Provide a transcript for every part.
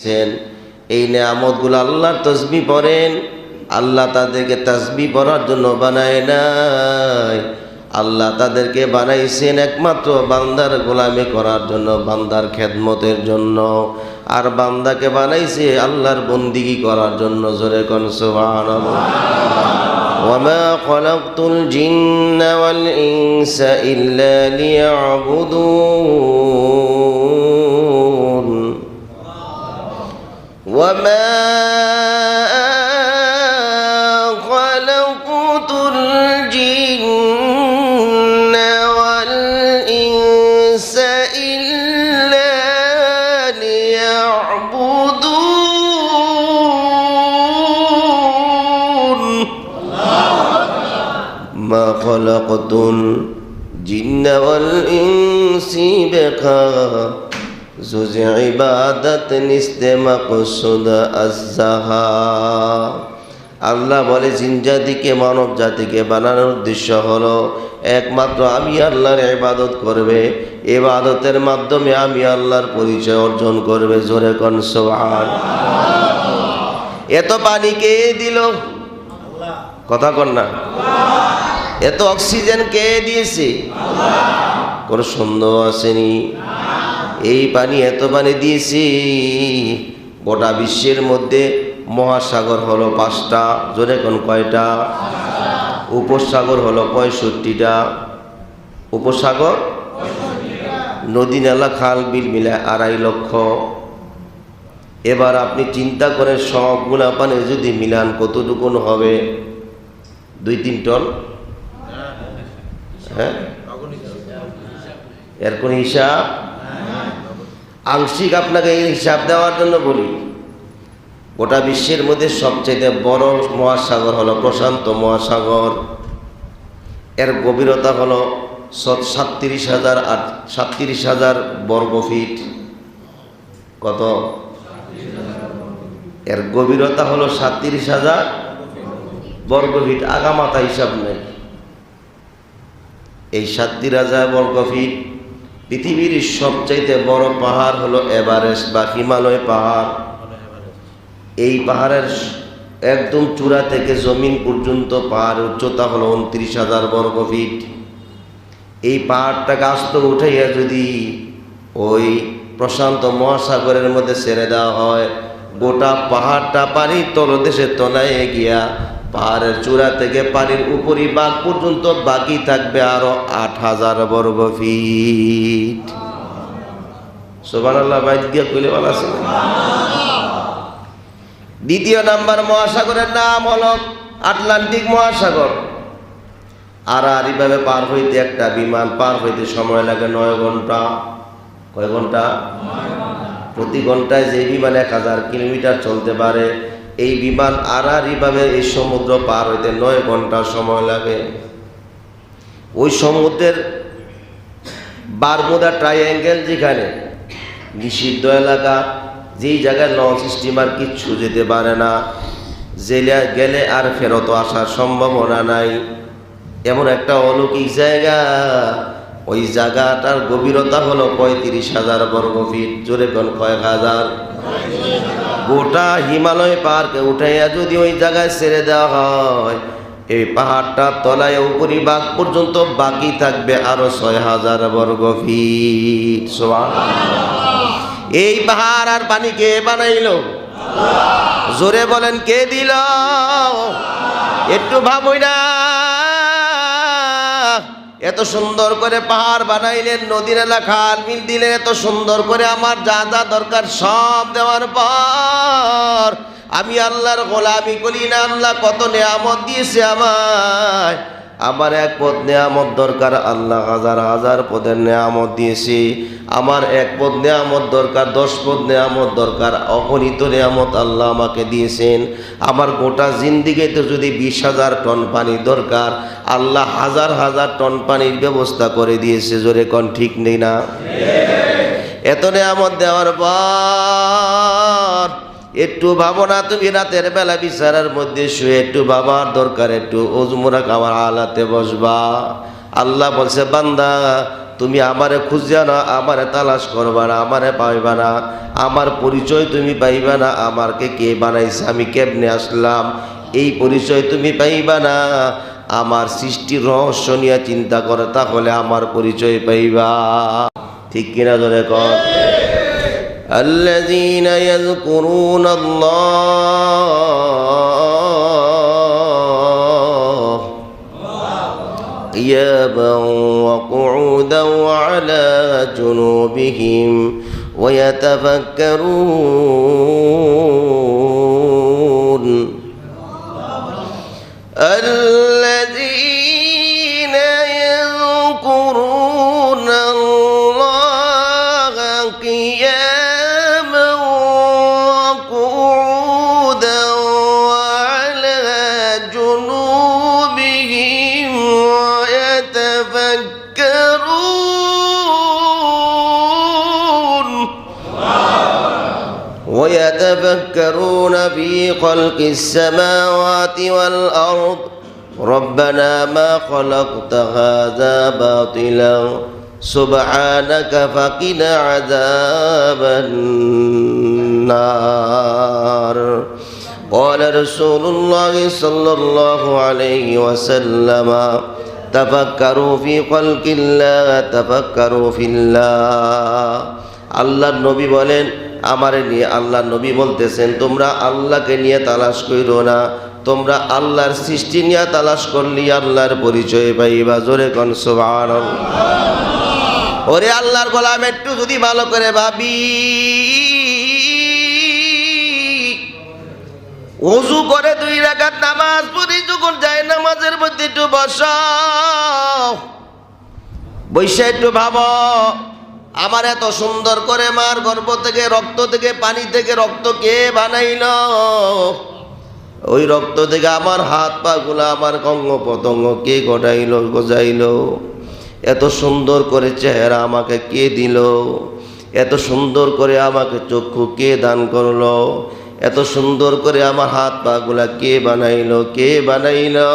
দিয়েছেন এই নেয়ামতগুলো আল্লাহর তসবি পড়েন আল্লাহ তাদেরকে তসবি পড়ার জন্য বানায় নাই আল্লাহ তাদেরকে বানাইছেন একমাত্র বান্দার গোলামি করার জন্য বান্দার খেদমতের জন্য আর বান্দাকে বানাইছে আল্লাহর বন্দিগি করার জন্য জোরে কন সুবহানাল্লাহ وما خلقت الجن والإنس إلا ليعبدون وما خلقت الجن والإنس إلا ليعبدون. ما خلقت الجن والإنس بقى জুজ ইবাদত নিস্তে মাকসুদ আজাহা আল্লাহ বলে, জিনজাতিকে মানব জাতিকে বানানোর উদ্দেশ্য হলো, একমাত্র আমি আল্লাহর ইবাদত করবে। ইবাদতের মাধ্যমে আমি আল্লাহর পরিচয় অর্জন করবে। জোরে কনসোহান এত পানি কে দিল? কথা কর না। এত অক্সিজেন কে দিয়েছে? কোনো সন্দেহ আসেনি। এই পানি এত পানি দিয়েছি। গোটা বিশ্বের মধ্যে মহাসাগর হলো পাঁচটা, জোরে কোন কয়টা? উপসাগর হলো পঁয়ষট্টিটা। উপসাগর? নদী, নালা, খাল, বিল মিলে আড়াই লক্ষ। এবার আপনি চিন্তা করেন, সবগুলা পানি যদি মিলান কতটুকুন হবে? দুই, তিন টন? হ্যাঁ? এর কোন হিসাব? আংশিক আপনাকে এই হিসাব দেওয়ার জন্য বলি, গোটা বিশ্বের মধ্যে সবচেয়ে বড় মহাসাগর হলো প্রশান্ত মহাসাগর। এর গভীরতা হলো সাতত্রিশ হাজার আট সাতত্রিশ হাজার বর্গ ফিট। কত? এর গভীরতা হলো সাতত্রিশ হাজার বর্গ ফিট। আগামাতা হিসাব নেই। এই সাতত্রিশ হাজার বর্গ ফিট পৃথিবীর সবচাইতে বড় পাহাড় হলো এভারেস্ট বা হিমালয় পাহাড়। এই পাহাড়ের একদম চূড়া থেকে জমিন পর্যন্ত পাহাড়ের উচ্চতা হলো উনত্রিশ হাজার বর্গ ফিট। এই পাহাড়টাকে আস্ত উঠাইয়া যদি ওই প্রশান্ত মহাসাগরের মধ্যে ছেড়ে দেওয়া হয়, গোটা পাহাড়টা পানির তলদেশে তলায় গিয়া পাহাড়ের চূড়া থেকে পানির উপরি বাঘ পর্যন্ত বাকি থাকবে আরও আট হাজার বর্গ ফিট। সোবান আল্লাহ দিয়ে কইলে বলা দ্বিতীয় নাম্বার মহাসাগরের নাম হল আটলান্টিক মহাসাগর। আর আর এইভাবে পার হইতে একটা বিমান পার হইতে সময় লাগে নয় ঘণ্টা। কয় ঘণ্টা। প্রতি ঘন্টায় যে বিমান এক হাজার কিলোমিটার চলতে পারে এই বিমান আড়াআড়িভাবে এই সমুদ্র পার হইতে নয় ঘণ্টা সময় লাগে। ওই সমুদ্রের বারমুদা ট্রাইঅ্যাঙ্গেল যেখানে, নিষিদ্ধ এলাকা, যেই জায়গায় লঞ্চ স্টিমার কিচ্ছু যেতে পারে না। জেলে গেলে আর ফেরত আসার সম্ভাবনা নাই। এমন একটা অলৌকিক জায়গা। ওই জায়গাটার গভীরতা হলো পঁয়ত্রিশ হাজার বর্গ ফিট। জোরে কয়েক হাজার? গোটা হিমালয় পার্কে উঠাইয়া যদি ওই জায়গায় ছেড়ে দেওয়া হয়, এই পাহাড়টা তলায় উপরি বাঘ পর্যন্ত বাকি থাকবে আরও ছয় হাজার বর্গ ফিট। এই পাহাড় আর পানি কে বানাইলো? জোরে বলেন, কে দিল? একটু ভাবই না এত সুন্দর করে পাহাড় বানাইলেন, নদীর এলাকার মিল দিলেন এত সুন্দর করে আমার যা যা দরকার সব দেওয়ার পর আমি আল্লাহর গোলামি করি না, আল্লাহ কত নেয়ামত দিয়েছে আমায়। আমার এক পদ নেয়ামত দরকার, আল্লাহ হাজার হাজার পদের নেয়ামত দিয়েছে। আমার এক পদ নেয়ামত দরকার, দশ পদ নেয়ামত দরকার, অগণিত নেয়ামত আল্লাহ আমাকে দিয়েছেন। আমার গোটা জিন্দিগিতে যদি বিশ হাজার টন পানি দরকার, আল্লাহ হাজার হাজার টন পানির ব্যবস্থা করে দিয়েছে, জোরে কন ঠিক নেই না? এত নেয়ামত দেওয়ার পর একটু ভাবো না তুমি রাতের বেলা বিছানার মধ্যে শুয়ে, একটু বাবার দরকার, একটু অজমুরা খাওয়ার আলাতে বসবা। আল্লাহ বলছে, বান্দা, তুমি আমারে খুঁজিয়া না, আমারে তালাশ করবা না, আমারে পাইবা না, আমার পরিচয় তুমি পাইবা না, আমারকে কে বানাইছে, আমি কেমনে আসলাম? এই পরিচয় তুমি পাইবা না, আমার সৃষ্টির রহস্য নিয়ে চিন্তা করে, তাহলে আমার পরিচয় পাইবা। ঠিক কিনা ধরে কর الذين يذكرون الله قياما وقعودا وعلى جنوبهم ويتفكرون الذين يذكرون ويتفكرون في خلق السماوات والأرض ربنا ما خلقت هذا باطلا سبحانك فقنا عذاب النار قال رسول الله صلى الله عليه وسلم تفكروا في خلق الله تفكروا في الله আল্লাহর নবী বলেন আমারে নিয়ে আল্লাহ নবী বলতেছেন, তোমরা আল্লাহকে নিয়ে তালাশ করো না। তোমরা আল্লাহর সৃষ্টি নিয়ে তালাশ করলি আল্লাহর পরিচয় পাইবা। জোরে কন, সুবহানাল্লাহ। ওরে আল্লাহর গোলাম, একটু যদি ভালো করে ভাবি। উজু করে দুই রাকাত নামাজ পড়ি, যখন যায় নামাজের মধ্যে একটু বস বৈশা একটু ভাব। আমার এত সুন্দর করে মার গর্ভ থেকে, রক্ত থেকে, পানি থেকে রক্ত কে বানাইল? ওই রক্ত থেকে আমার হাত পা গুলা, আমার কঙ্গ পতঙ্গ কে গড়াইল, গজাইল? এত সুন্দর করে চেহারা আমাকে কে দিল? এত সুন্দর করে আমাকে চক্ষু কে দান করল? এত সুন্দর করে আমার হাত পা গুলা কে বানাইলো কে বানাইলো?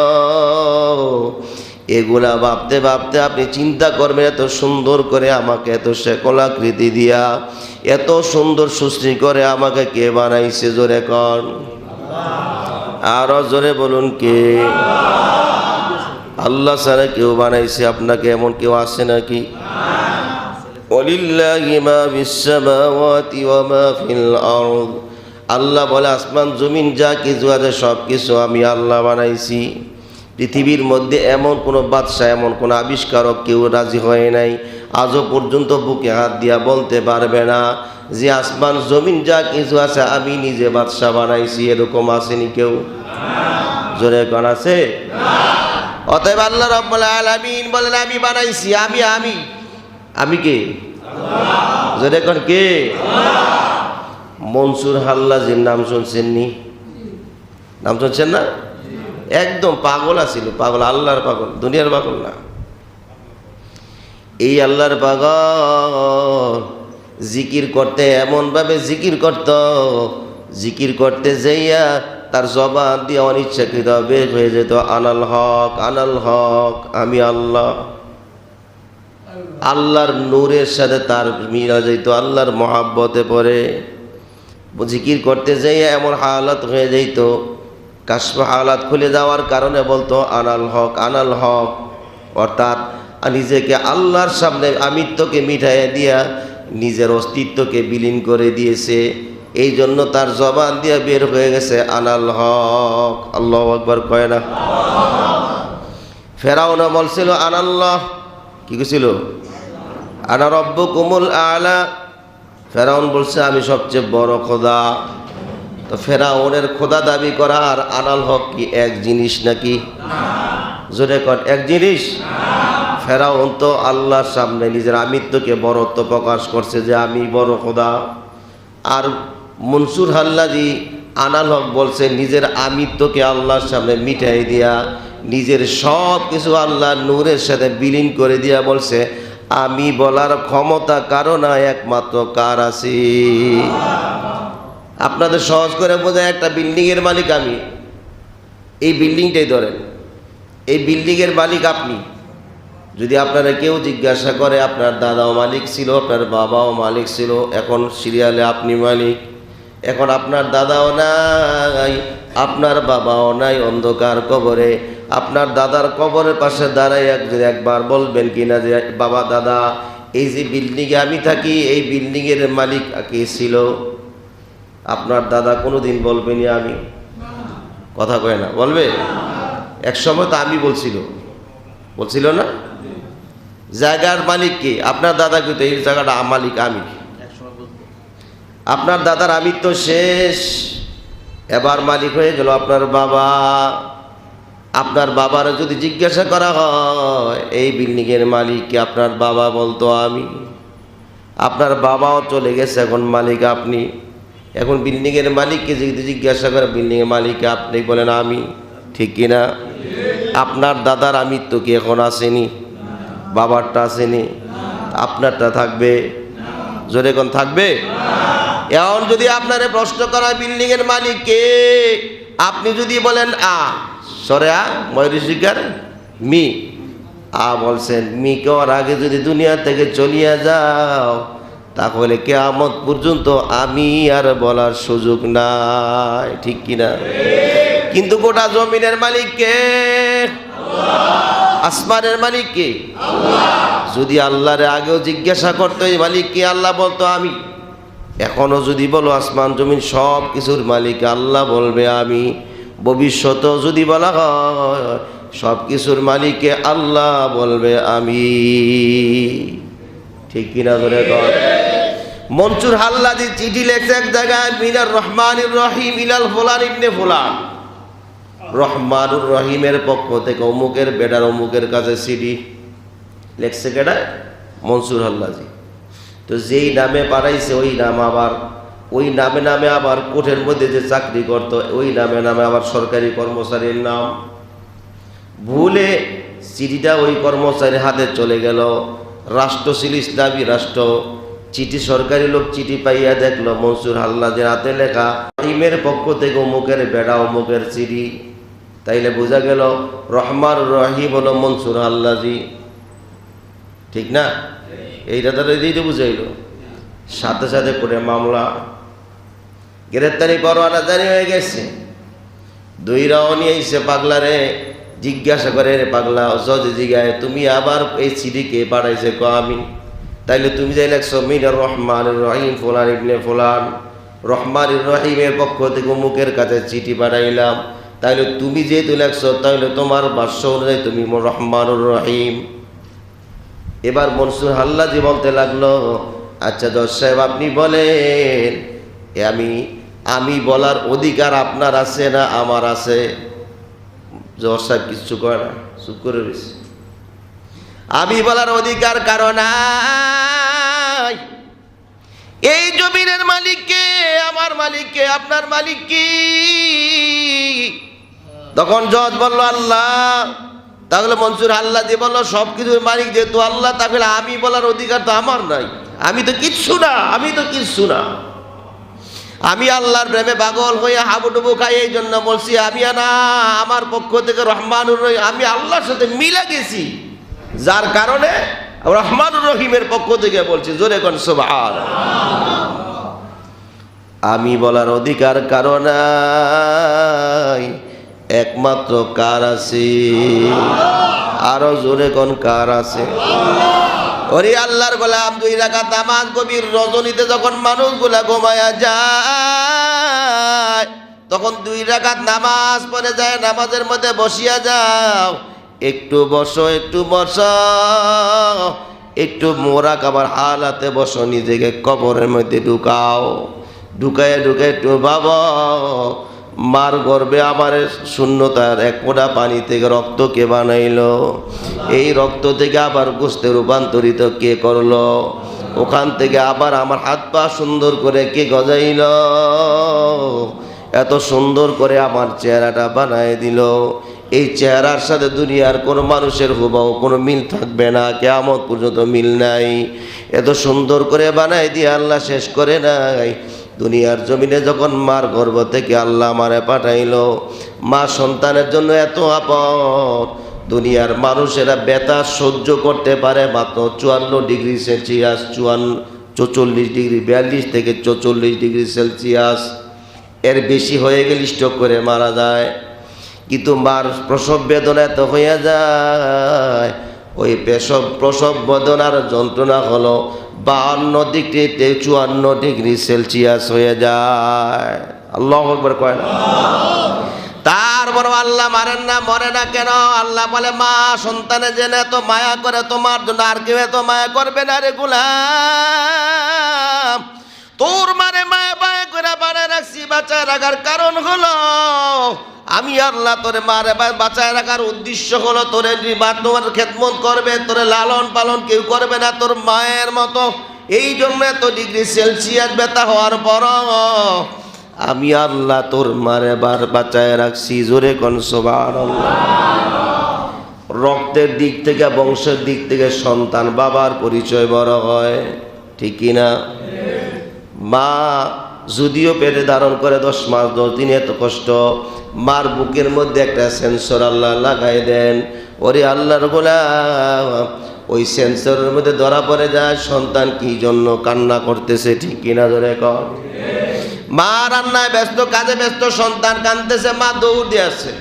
এগুলা ভাবতে ভাবতে আপনি চিন্তা করবেন, এত সুন্দর করে আমাকে এত শেকলাকৃতি দিয়া, এত সুন্দর সৃষ্টি করে আমাকে কে বানাইছে জোরে কন? আরও জোরে বলুন কে? আল্লাহ ছাড়া কেউ বানাইছে, আপনাকে এমন কেউ আছে নাকি? আল্লাহ বলে, আসমান, জমিন, যা কিছু আছে সব কিছু আমি আল্লাহ বানাইছি। পৃথিবীর মধ্যে এমন কোনো বাদশাহ, এমন কোনো আবিষ্কারক কেউ রাজি হয় নাই। আজও পর্যন্ত বুকে হাত দিয়া বলতে পারবে না যে আসমান জমিন যা কিছু আছে আমি নিজে বাদশাহ বানাইছি, এরকম আসেনি কেউ। জোরে কন আছে? অতএব আল্লাহ আলামিন বলেন, আমি বানাইছি, আমি আমি। আমি কে? জোরে কন কে? মনসুর হাল্লাজির নাম শুনছেন নি নাম শুনছেন না? একদম পাগল আছিল, পাগল, আল্লাহর পাগল, দুনিয়ার পাগল না। এই আল্লাহর পাগল জিকির করতে এমনভাবে জিকির করত, জিকির করতে যাইয়া তার জবান দিয়ে অনিচ্ছাকৃত বের হয়ে যেত, আনাল হক আনাল হক, আমি আল্লাহ। আল্লাহর নূরের সাথে তার মিলা যেত আল্লাহর মহাব্বতে পড়ে। জিকির করতে যাইয়া এমন হালাত হয়ে যেত কাশ্ম হালাত খুলে যাওয়ার কারণে বলতো, আনাল হক আনাল হক। অর্থাৎ, নিজেকে আল্লাহর সামনে আমিত্বকে মিঠাইয়া দিয়া নিজের অস্তিত্বকে বিলীন করে দিয়েছে। এই জন্য তার জবান দিয়ে বের হয়ে গেছে, আনাল হক। আল্লাহ একবার কয় না? ফেরাউনা বলছিল, আনাল্লাহ। কি কছিল আনা রব্ব কুমুল আলা। ফেরাউন বলছে, আমি সবচেয়ে বড় খোদা। তো ফেরাউনের খোদা দাবি করা আর আনাল হক কি এক জিনিস নাকি? জোরে কর এক জিনিস? ফেরাউন তো আল্লাহর সামনে নিজের আমিত্বকে বড়ত্ব প্রকাশ করছে যে আমি বড় খোদা। আর মনসুর হাল্লাজি আনাল হক বলছে, নিজের আমিত্বকে আল্লাহর সামনে মিটাই দিয়া, নিজের সব কিছু আল্লাহ নূরের সাথে বিলীন করে দিয়া বলছে, আমি বলার ক্ষমতা কারও না একমাত্র কার আছে? আপনাদের সহজ করে বোঝায় একটা বিল্ডিংয়ের মালিক আমি। এই বিল্ডিংটাই ধরেন। এই বিল্ডিংয়ের মালিক আপনি। যদি আপনারা কেউ জিজ্ঞাসা করে, আপনার দাদাও মালিক ছিল, আপনার বাবাও মালিক ছিল, এখন সিরিয়ালে আপনি মালিক, এখন আপনার দাদাও নাই, আপনার বাবাও নাই অন্ধকার কবরে, আপনার দাদার কবরের পাশে দাঁড়াই একবার বলবেন কিনা যে, বাবা, দাদা, এই যে বিল্ডিংয়ে আমি থাকি, এই বিল্ডিংয়ের মালিক কে ছিল? আপনার দাদা কোনোদিন বলবেনি আমি। কথা কয় না। বলবে? এক সময় তো আমি বলছিল। বলছিল না? জায়গার মালিক কে? আপনার দাদা কিন্তু এই জায়গাটা মালিক আমি আপনার দাদার আমি তো শেষ। এবার মালিক হয়ে গেল আপনার বাবা। আপনার বাবার যদি জিজ্ঞাসা করা হয়, এই বিল্ডিংয়ের মালিক কি আপনার বাবা বলতো আমি। আপনার বাবাও চলে গেছে, এখন মালিক আপনি। এখন বিল্ডিংয়ের মালিককে যদি জিজ্ঞাসা করে, বিল্ডিংয়ের মালিক, আপনি বলেন আমি, ঠিক কিনা আপনার দাদার আমিত্ব কি এখন আসেনি? বাবারটা আসেনি? আপনারটা থাকবে? জোরে কোন, থাকবে? এখন যদি আপনারে প্রশ্ন করা বিল্ডিংয়ের মালিক কে আপনি যদি বলেন, আ, সরে আ ময়ূরীশিকার মি। আ বলছেন, মি কর আগে যদি দুনিয়া থেকে চলিয়া যাও তাহলে কেয়ামত পর্যন্ত আমি আর বলার সুযোগ নাই। ঠিক কিনা? কিন্তু গোটা জমিনের মালিক কে? আসমানের মালিক কে? যদি আল্লাহরে আগেও জিজ্ঞাসা করতো, এই মালিক কে? আল্লাহ বলতো, আমি। এখনও যদি বলো, আসমান, জমিন সব কিছুর মালিক আল্লাহ বলবে, আমি। ভবিষ্যতেও যদি বলা হয়, সব কিছুর মালিককে আল্লাহ বলবে, আমি। ঠিক কিনা ধরে কর মনসুর হাল্লাদি চিঠি লেখছে এক জায়গায়, মিনার রহমান রহিম, ইলাল ফুলান ইবনে ফুলান। রহমানুর রহিমের পক্ষ থেকে অমুকের বেটার অমুকের কাছে সিডি লেখছে কেডা? মনসুর হাল্লাজি তো যেই নামে পাঠাইছে, ওই নাম আবার, ওই নামে নামে আবার কোর্টের মধ্যে যে চাকরি করত, ওই নামে নামে আবার সরকারি কর্মচারীর নাম। ভুলে চিঠিটা ওই কর্মচারীর হাতে চলে গেল। রাষ্ট্র ছিল ইসলামী রাষ্ট্র চিঠি সরকারি লোক চিঠি পাইয়া দেখল, মনসুর হাল্লাদের হাতে লেখা, ইমের পক্ষ থেকে অমুকের বেড়া, অমুকের চিঠি তাইলে বোঝা গেল, রহমান রহিম হলো মনসুর হাল্লাজি। ঠিক না? এইটা তারা দিতে বুঝাইল। সাথে সাথে করে মামলা। গ্রেপ্তারি পরোয়ানা জারি হয়ে গেছে। দুই রাও নিয়ে এসে পাগলারে জিজ্ঞাসা করে, রে পাগলা যদি জিগায় তুমি আবার এই চিঠি কে পাঠাইছে ক আমি? তাইলে তুমি যাই লেখছো মিনার রহমান রহিম, ফুলান ইবনে ফুলান। রহমান রহিমের পক্ষ থেকে মুখের কাছে চিঠি পাঠাইলাম। তাইলে তুমি যেহেতু লেখছো তাইলে তোমার বাস্য অনুযায়ী তুমি রহমানুর রহিম। এবার মনসুর হাল্লাজি বলতে লাগল আচ্ছা জজ সাহেব, আপনি বলেন আমি আমি বলার অধিকার আপনার আছে না আমার আছে? জজ সাহেব কিচ্ছু করে না, চুপ করে রয়েছে আমি বলার অধিকার কারণ। এই জমিনের মালিককে আমার মালিককে আপনার মালিক কি? তখন জজ বলল, আল্লাহ। তাহলে মনসুর আল্লাহ দিয়ে বলল সব কিছুর মালিক যেহেতু আল্লাহ, তাহলে আমি বলার অধিকার তো আমার নাই। আমি তো কিচ্ছু না, আমি তো কিচ্ছু না। আমি আল্লাহর প্রেমে পাগল হয়ে হাবুডুবু খাই, এই জন্য বলছি, আমি না, আমার পক্ষ থেকে রহমানুর আমি আল্লাহর সাথে মিলে গেছি। যার কারণে রহমানুর রহিমের পক্ষ থেকে বলছি, জোরে কোন সোভার আমি বলার অধিকার কারণ একমাত্র কার আছে? আরও জোরে কোন কার আছে? ওরে আল্লাহর গোলাম, দুই রাকাত নামাজ গভীর রজনীতে যখন মানুষগুলা ঘুমায়া যায়, তখন দুই রাকাত নামাজ পড়ে যায়, নামাজের মধ্যে বসিয়া যাও। একটু বসো একটু বসো। একটু মোরা কাবার হালাতে বসো, নিজেকে কবরের মধ্যে ঢুকাও। ঢুকায় ঢুকায় একটু বাবা মার গর্বে আমার শূন্যতার এক ফোঁটা পানি থেকে রক্ত কে বানাইলো? এই রক্ত থেকে আবার গোস্তে রূপান্তরিত কে করল? ওখান থেকে আবার আমার হাত পা সুন্দর করে কে গজাইল? এত সুন্দর করে আমার চেহারাটা বানায় দিল। এই চেহারার সাথে দুনিয়ার কোনো মানুষের হুবাও কোনো মিল থাকবে না কেমন পর্যন্ত মিল নাই। এত সুন্দর করে বানাই দিয়ে আল্লাহ শেষ করে নাই। দুনিয়ার জমিনে যখন মার গর্ভ থেকে আল্লাহ মারে পাঠাইলো, মা সন্তানের জন্য এত আপদ। দুনিয়ার মানুষেরা বেতা সহ্য করতে পারে মাত্র চুয়ান্ন ডিগ্রি সেলসিয়াস চুয়ান্ন চৌচল্লিশ ডিগ্রি, বিয়াল্লিশ থেকে চৌচল্লিশ ডিগ্রি সেলসিয়াস। এর বেশি হয়ে গেলে স্ট্রোক করে মারা যায়। কিন্তু মার প্রসব বেদনা এত হইয়া যায়? ওই পেশব প্রসব বেদনার যন্ত্রণা হলো বাহান্ন ডিগ্রিতে চুয়ান্ন ডিগ্রি সেলসিয়াস হয়ে যায়। আল্লাহ একবার কয় না? তারপর আল্লাহ মারেন না, মরে না কেন? আল্লাহ বলে, মা, সন্তানে জেনে এত মায়া করে তোমার জন্য আর কেউ এত মায়া করবে না রে গুলাম। তোর মানে মায়া মায়া করে বানায় রাখছি বাচ্চায় রাখার কারণ হলো, আমি আল্লাহ তোরে মারে বাঁচায় রাখার উদ্দেশ্য হলো তোরে তোমার খেদমত করবে, তোরে লালন পালন কেউ করবে না তোর মায়ের মতো। এই জন্য এত ডিগ্রি সেলসিয়াস ব্যথা হওয়ার পর আমি আল্লাহ তোর মারে বার বাঁচায় রাখছি, জোরে কোন সোবার রক্তের দিক থেকে, বংশের দিক থেকে সন্তান, বাবার পরিচয় বড় হয়, ঠিক কি না মা যদিও পেটে ধারণ করে দশ মাস, দশ দিন এত কষ্ট, মার বুকের মধ্যে একটা সেন্সর আল্লাহ লাগাই দেন। ওরে আল্লাহর গোলা ওই সেন্সরের মধ্যে ধরা পড়ে যায়, সন্তান কি জন্য কান্না করতেছে, ঠিক কিনা ধরে কর মা রান্নায় ব্যস্ত, কাজে ব্যস্ত, সন্তান কানতেছে মা দৌড় দিয়ে আসে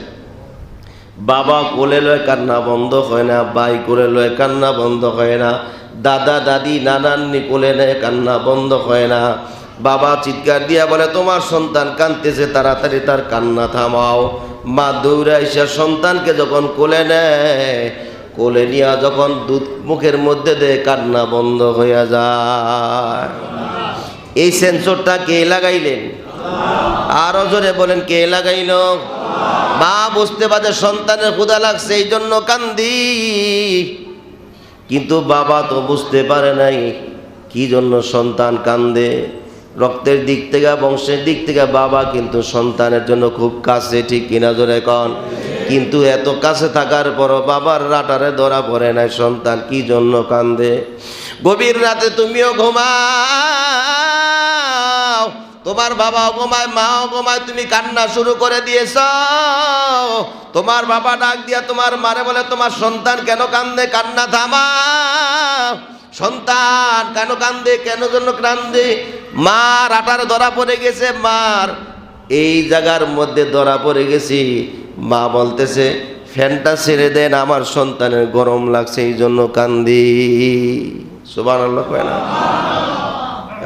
বাবা কোলে লয় কান্না বন্ধ হয় না বাই কোলে লয় কান্না বন্ধ হয় না, দাদা, দাদি, নানান্নি কোলে নেয় কান্না বন্ধ হয় না। বাবা চিৎকার দিয়া বলে, তোমার সন্তান কানতেছে তাড়াতাড়ি তার কান্না থামাও। মা দৌড়ে এসে সন্তানকে যখন কোলে নেয়, কোলে নিয়ে যখন দুধ মুখের মধ্যে দেয়, কান্না বন্ধ হইয়া যায়। এই সেন্সরটা কে লাগাইলেন? আরও জোরে বলেন, কে লাগাইল? মা বুঝতে পারছে সন্তানের ক্ষুদা লাগছে, এই জন্য কান্দি। কিন্তু বাবা তো বুঝতে পারে নাই, কি জন্য সন্তান কান্দে? রক্তের দিক থেকে, বংশের দিক থেকে বাবা কিন্তু সন্তানের জন্য খুব কাছে, ঠিক কিনা জোরে কন? কিন্তু এত কাছে থাকার পরও বাবার রাটারে ধরা পড়ে নাই, সন্তান কি জন্য কান্দে? গভীর রাতে তুমিও ঘুমাও, তোমার বাবাও ঘুমায়, মাও ঘুমায়, তুমি কান্না শুরু করে দিয়েছ তোমার বাবা ডাক দিয়া তোমার মারে বলে, তোমার সন্তান কেন কান্দে? কান্না থামা সন্তান কেন কান্দে, কেন জন্য কান্দে? মার আটার ধরা পড়ে গেছে, মার। এই জায়গার মধ্যে ধরা পড়ে গেছি। মা বলতেছে, ফ্যানটা ছেড়ে দেন, আমার সন্তানের গরম লাগছে, এই জন্য কান্দি। সুবান আল্লাহ কয় না?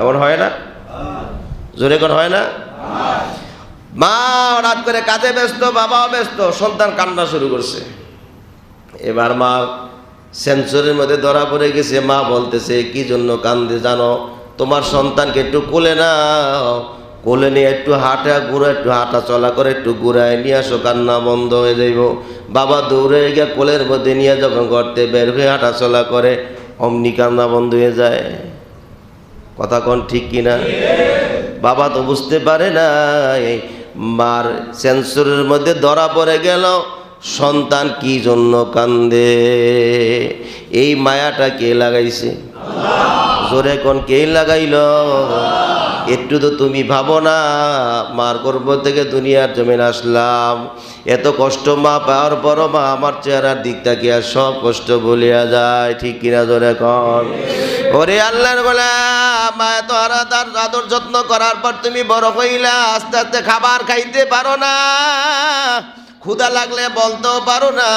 এমন হয় না? জোরে কোন হয় না? মা রাত করে কাজে ব্যস্ত, বাবাও ব্যস্ত, সন্তান কান্না শুরু করছে। এবার মা সেন্সরের মধ্যে ধরা পড়ে গেছে, মা বলতেছে, কি জন্য কান্দে জানো? তোমার সন্তানকে একটু কোলে নাও, কোলে নিয়ে একটু হাঁটা, ঘুরে, একটু হাঁটা চলা করে একটু ঘুরায় নিয়ে আসো, কান্না বন্ধ হয়ে যাইব। বাবা দৌড়ে গিয়ে কোলের মধ্যে নিয়ে যখন ঘরতে বের হয়ে হাঁটা চলা করে, অমনি কান্না বন্ধ হয়ে যায়। কথা কোন ঠিক কিনা বাবা তো বুঝতে পারে না মার সেন্সরের মধ্যে ধরা পড়ে গেল সন্তান কি জন্য কান্দে? এই মায়াটা কে লাগাইছে? জোরে কোন কে লাগাইল? একটু তো তুমি ভাবো না, মার গর্ভ থেকে দুনিয়ার জমিন আসলাম। এত কষ্ট মা পাওয়ার পরও মা আমার চেহারার দিক তাকিয়া সব কষ্ট বলিয়া যায়, ঠিক কিনা জোরে কন? ওরে আল্লাহর বলে, মা, এত আরা তার আদর যত্ন করার পর তুমি বড় হইলা, আস্তে আস্তে খাবার খাইতে পারো না। ক্ষুধা লাগলে বলতেও পারো না।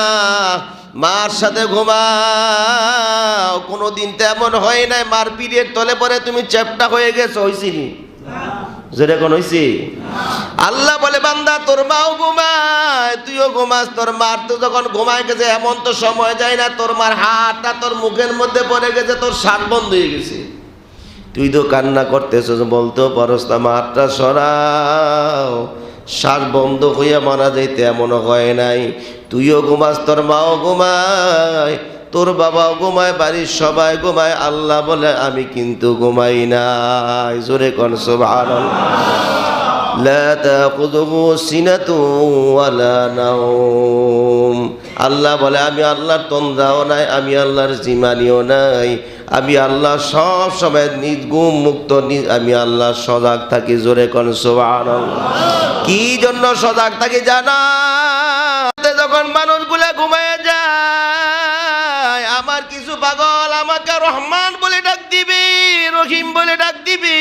মার সাথে ঘুমাও। কোনো দিন তেমন হয় নাই, মার পিরিয়ড তলে পরে তুমি চ্যাপটা হয়ে গেছো হয়েছিনি যেটা কোন হয়েছি আল্লাহ বলে, বান্দা, তোর মাও ঘুমায়, তুইও ঘুমাস। তোর মার তো যখন ঘুমায় গেছে, এমন তো সময় যায় না, তোর মার হাতটা তোর মুখের মধ্যে পড়ে গেছে, তোর শ্বাস বন্ধ হয়ে গেছে। তুই তো কান্না করতেছ বলতেও পারস না, মারটা সরাও। শ্বাস বন্ধ হইয়া মারা যাইতে এমন হয় নাই। তুইও ঘুমাস, তোর মাও ঘুমায়, তোর বাবাও ঘুমায়, বাড়ির সবাই ঘুমায়। আল্লাহ বলে, আমি কিন্তু ঘুমাই নাই। জোরে কন সব আল্লাহ বলে, আমি আল্লাহর তন্দ্রাও নাই, আমি আল্লাহর জিমানিও নাই। আমি আল্লাহ সব সময় নির্গুম মুক্ত আমি আল্লাহ সজাগ থাকি জোরে কন সোহান কি জন্য সজাগ থাকি জানা? যখন মানুষ গুলে ঘুমায় যায়, আমার কিছু পাগল আমাকে রহমান বলে ডাক দিবি, রহিম বলে ডাক দিবি।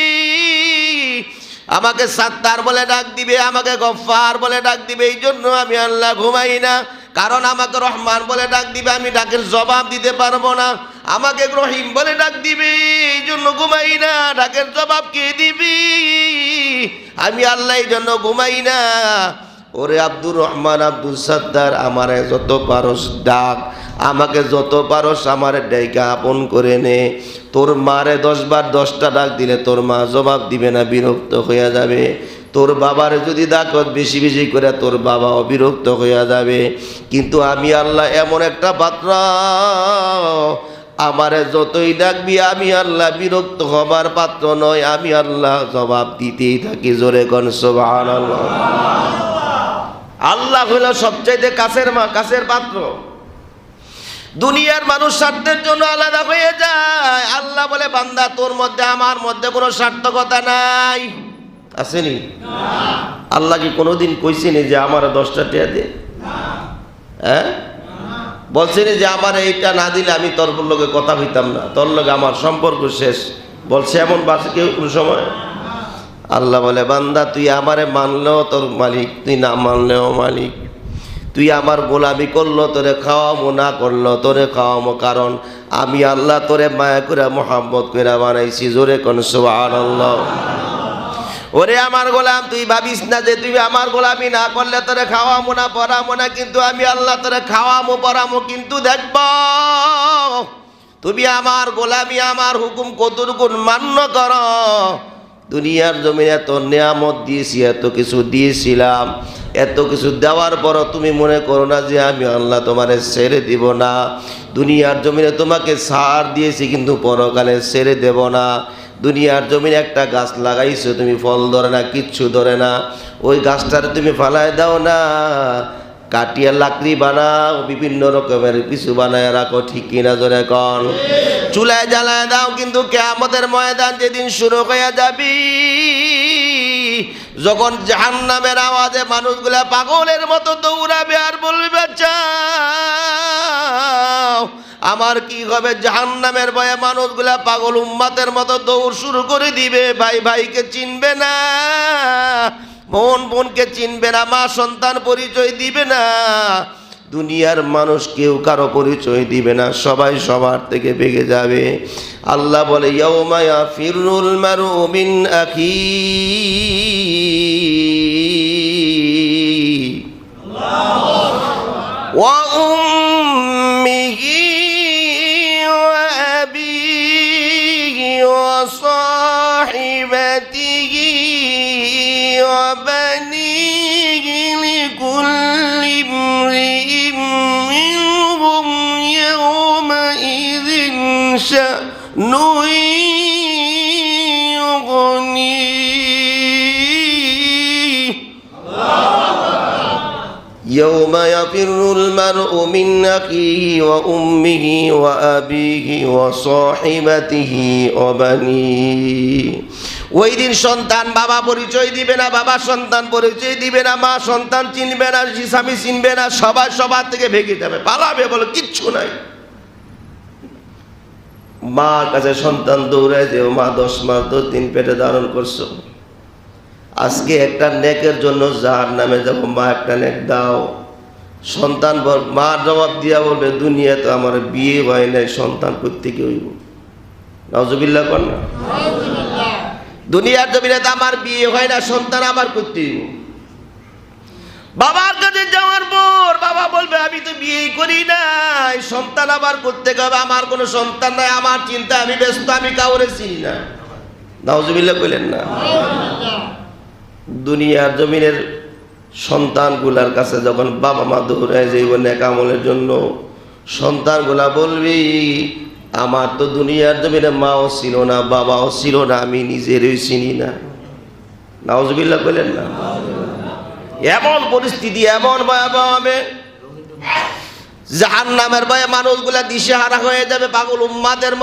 আমাকে সাত্তার বলে ডাক দিবে, আমাকে গফার বলে ডাক দিবে, এই জন্য আমি আল্লাহ ঘুমাই না। কারণ আমাকে রহমান বলে ডাক দিবে, আমি ডাকের জবাব দিতে পারব না। আমাকে রহিম বলে ডাক দিবে, এই জন্য ঘুমাই না। ডাকের জবাব কে দিবি? আমি আল্লাহ এই জন্য ঘুমাই না। ওরে আব্দুর রহমান আব্দুল সাদ্দার, আমারে যত পারস ডাক, আমাকে যত পারস আমার ডাইকা আপন করে নে। তোর মারে দশবার দশটা ডাক দিলে তোর মা জবাব দিবে না, বিরক্ত হইয়া যাবে। তোর বাবারে যদি ডাকত বেশি বেশি করে, তোর বাবা অবিরক্ত হইয়া যাবে। কিন্তু আমি আল্লাহ এমন একটা পাত্র আমারে যতই ডাকবি, আমি আল্লাহ বিরক্ত হবার পাত্র নয়, আমি আল্লাহ জবাব দিতেই থাকি জোরে কন, সুবহানাল্লাহ। আল্লাহ হইল সবচাইতে কাছের মা, কাছের পাত্র। দুনিয়ার মানুষ স্বার্থের জন্য আলাদা হয়ে যায়। আল্লাহ বলে, বান্দা, তোর মধ্যে আমার মধ্যে কোনো সার্থকতা নাই। আসেনি আল্লাহ কি কোনোদিন কইছিনি যে আমার দশটা টিয়া দে? হ্যাঁ? বলছিনি যে আমার এইটা না দিলে আমি তোর লগে কথা হইতাম না। তোর লগে আমার সম্পর্ক শেষ। বলছে, এমন বাসে কেউ কোন সময়? আল্লাহ বলে, বান্দা, তুই আমারে মানলেও তোর মালিক, তুই না মানলেও মালিক। তুই আমার গোলামি করল তোরে খাওয়ামো, না করল তোরে খাওয়ামো। কারণ আমি আল্লাহ তোরে মায়া করে, মোহাম্মত করে বানাইছি। জোরে কোন সুবহানাল্লাহ। ওরে আমার গোলাম, তুই ভাবিস না যে তুই আমার গোলামি না করলে তোরে খাওয়ামো না, পরামো না, কিন্তু আমি আল্লাহ তোরে খাওয়ামো, পরামো, কিন্তু দেখব। তুমি আমার গোলামি, আমার হুকুম কতটুকুন মান্য কর? দুনিয়ার জমিনে এত নিয়ামত দিয়েছি, এত কিছু দিয়েছিলাম, এত কিছু দেওয়ার পরও তুমি মনে করো না যে আমি আল্লাহ তোমারে ছেড়ে দিব না। দুনিয়ার জমিনে তোমাকে সার দিয়েছি, কিন্তু পরকালে ছেড়ে দেব না। দুনিয়ার জমিনে একটা গাছ লাগাইছো, তুমি ফল ধরে না, কিচ্ছু ধরে না। ওই গাছটার তুমি ফালায় দাও না। কাটিয়া লাকড়ি বানাও, বিভিন্ন রকমের কিছু বানায় রাখো, ঠিক কিনা জোরে কন? চুলায় জ্বালায় দাও, কিন্তু কে কেয়ামতের ময়দান যেদিন শুরু হয়ে যাবি, যখন জাহান্নামের আওয়াজে মানুষগুলা পাগলের মতো দৌড়াবে আর বলবে বাঁচাও আমার কি হবে? জাহান্নামের ভয়ে মানুষগুলা পাগল উম্মাতের মতো দৌড় শুরু করে দিবে। ভাই ভাইকে চিনবে না। বোন বোনকে চিনবে না। মা সন্তান পরিচয় দিবে না। দুনিয়ার মানুষ কেউ কারও পরিচয় দিবে না। সবাই সবার থেকে বেগে যাবে। আল্লাহ বলে ইয়ৌমায়া ফিরুল মারুমিন وصاحبته وبنيه لكل امرئ منهم يومئذ شأن يغنيه. يوم يفر المرء من أخيه وأمه وأبيه وصاحبته وبنيه ওই দিন সন্তান বাবা পরিচয় দিবে না বাবা সন্তান পরিচয় দিবে না মা সন্তান চিনবে না স্বামী চিনবে না সবাই সবার থেকে ভেঙে যাবে পালাবে বলে কিচ্ছু নাই মার কাছে সন্তান দৌড়ায় যে ও মা দশ মাস দশ দিন পেটে ধারণ করছো আজকে একটা নেকের জন্য যার নামে যাব। মা, একটা নেক দাও। সন্তান বল- মা জবাব দিয়া বলবে দুনিয়া তো আমার বিয়ে হয় নাই, সন্তান করতে কি হইব? নজবিল্লা কর না। দুনিয়ার জমিনে তো আমার বিয়ে হয় না, সন্তান আবার করতে বাবার কাছে যাওয়ার পর বাবা বলবে, আমি তো বিয়ে করি নাই, সন্তান আবার করতে হবে? আমার কোনো সন্তান নাই, আমার চিন্তা আমি ব্যস্ত, আমি কাউরে চিনি না। নজবিল্লা কইলেন না। দুনিয়ার জমিনের সন্তানগুলার কাছে যখন বাবা মা দৌড়ায় যাইব নেকামলের জন্য, সন্তানগুলা বলবি, আমার তো দুনিয়ার জমিনে মাও ছিল না, বাবাও ছিল না, আমি নিজেরই চিনি না। নাওজবিল্লা বললেন না? এমন পরিস্থিতি, এমন ভয়াবহ। হবে জাহান নামের ভয়ে মানুষগুলা দিশেহারা হয়ে যাবে, পাগল উম্মাদের মতো।